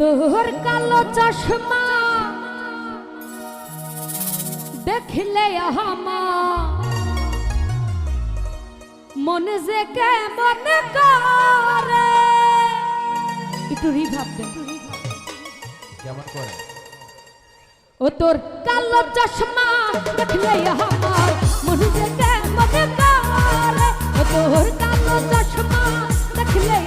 তোর কালো চশমা। দেখলে হামা মনে যে কেমন করে। একটু রিভাব কেমন করে? ও তোর কালো চশমা দেখলে আমার মনে যে কেমন করে। ও তোর কালো চশমা দেখলে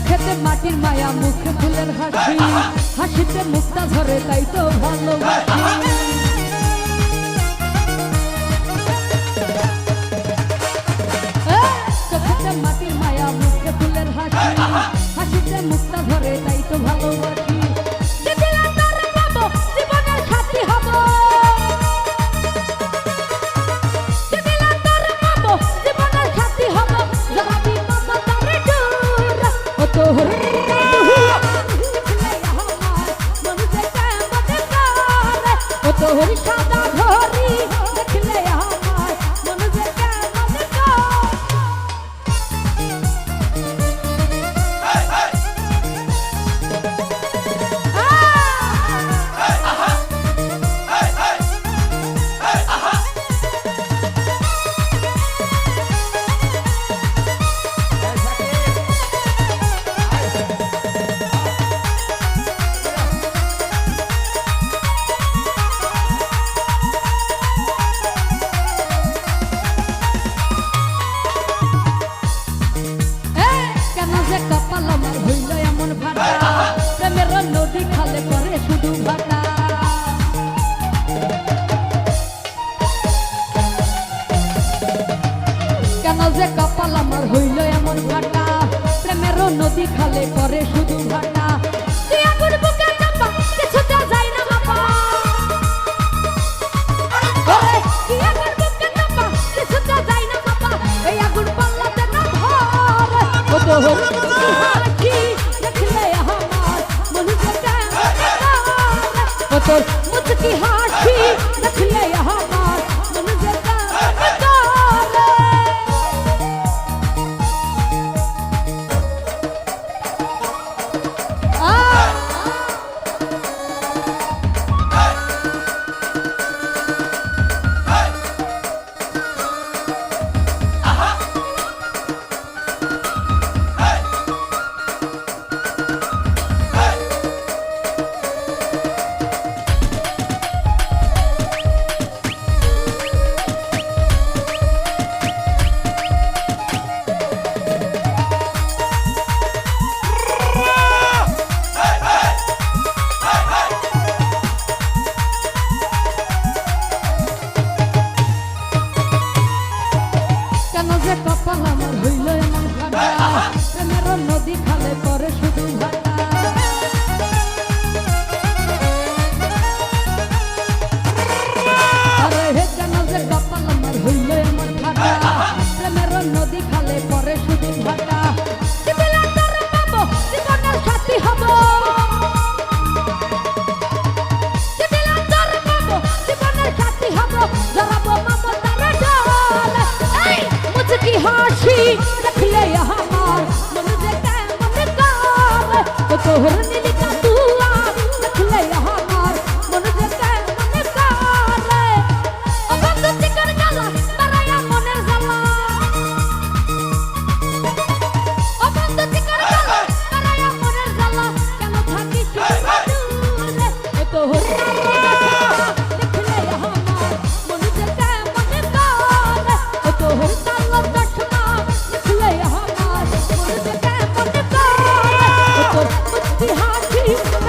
চোখেতে মাটির মায়া, মুখে ফুলের হাসি। হাসিতে মুক্তা ধরে তাই তো ভালোবাসি। চোখেতে মাটির মায়া, মুখে ফুলের হাসি। হাসিতে মুক্তা ধরে তাই তো ভালোবাসি। তোর সাদা কপাল আমার হইল এমন ভাটা প্রেমের নদী খালে করে শুধু তুই আগুন বুকে চাপা কিছুতে যাই you